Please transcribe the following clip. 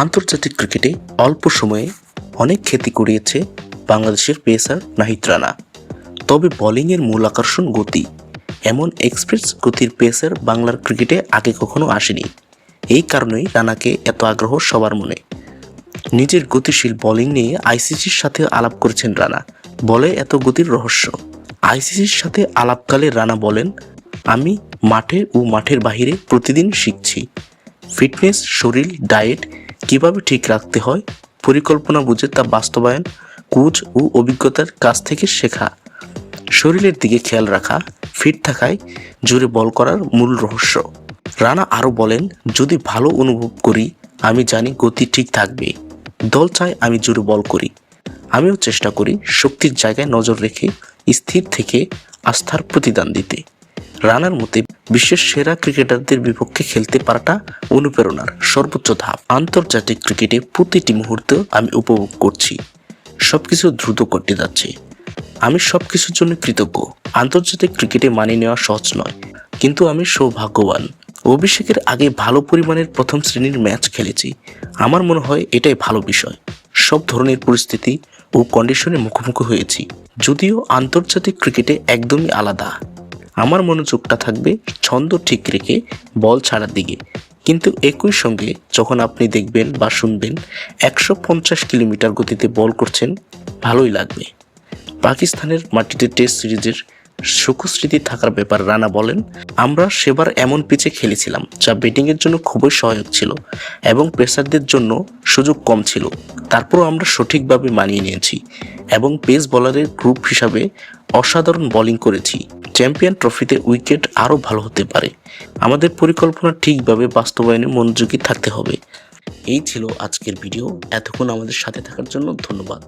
আন্তর্জাতিক ক্রিকেটে অল্প সময়ে অনেক খ্যাতি করিয়েছে বাংলাদেশের পেসার নাহিদ রানা। তবে বোলিংয়ের মূল আকর্ষণ গতি। এমন এক্সপ্রেস গতির পেসার বাংলার ক্রিকেটে আগে কখনো আসেনি। এই কারণেই রানাকে এত আগ্রহ সবার মনে। নিজের গতিশীল বোলিং নিয়ে আইসিসির সাথে আলাপ করেছেন রানা। বলে এত গতির রহস্য। আইসিসির সাথে আলাপকালে রানা বলেন, আমি মাঠে ও মাঠের বাইরে প্রতিদিন শিখছি। ফিটনেস, শরীর, ডায়েট কীভাবে ঠিক রাখতে হয়? পরিকল্পনা, বুঝে তা বাস্তবায়ন, কোচ ও অভিজ্ঞতার কাছ থেকে শেখা। শরীরের দিকে খেয়াল রাখা ফিট থাকায় জোরে বল করার মূল রহস্য। রানা আরও বলেন, যদি ভালো অনুভব করি, আমি জানি গতি ঠিক থাকবে। দল চায় আমি জোরে বল করি। আমিও চেষ্টা করি শক্তির জায়গায় নজর রেখে স্থির থেকে আস্থার প্রতিদান দিতে। রানার মতে বিশ্বের সেরা ক্রিকেটারদের বিপক্ষে খেলতে পারাটা অনুপ্রেরণার সর্বোচ্চ ধাপ। আন্তর্জাতিক ক্রিকেটে প্রতিটি মুহূর্ত আমি উপভোগ করছি। সবকিছু দ্রুত করতে যাচ্ছে। আমি সবকিছুর জন্য কৃতজ্ঞ। আন্তর্জাতিক ক্রিকেটে মানিয়ে নেওয়া সহজ নয়। কিন্তু আমি সৌভাগ্যবান। অভিষেকের আগে ভালো পরিমাণের প্রথম শ্রেণির ম্যাচ খেলেছি। আমার মনে হয় এটাই ভালো বিষয়। সব ধরনের পরিস্থিতি ও কন্ডিশনে মুখোমুখি হয়েছি। যদিও আন্তর্জাতিক ক্রিকেটে একদমই আলাদা। আমার মনোযোগটা থাকবে, ছন্দ ঠিক রেখে বল ছাড়ার দিকে। কিন্তু একই সঙ্গে যখন আপনি দেখবেন বা শুনবেন, একশো পঞ্চাশ কিলোমিটার গতিতে বল করছেন, ভালোই লাগবে। পাকিস্তানের মাটিতে টেস্ট সিরিজের সুখস্মৃতি থাকার ব্যাপার রানা বলেন, আমরা সেবার এমন পিচে খেলেছিলাম যা ব্যাটিংয়ের জন্য খুবই সহায়ক ছিল এবং পেসারদের জন্য সুযোগ কম ছিল। তারপরও আমরা সঠিকভাবে মানিয়ে নিয়েছি এবং পেস বলারের গ্রুপ হিসাবে অসাধারণ বোলিং করেছি। চ্যাম্পিয়ন ট্রফিতে উইকেট আরও ভালো হতে পারে। আমাদের পরিকল্পনা ঠিকভাবে বাস্তবায়নে মনোযোগী থাকতে হবে। এই ছিল আজকের ভিডিও। এতক্ষণ আমাদের সাথে থাকার জন্য ধন্যবাদ।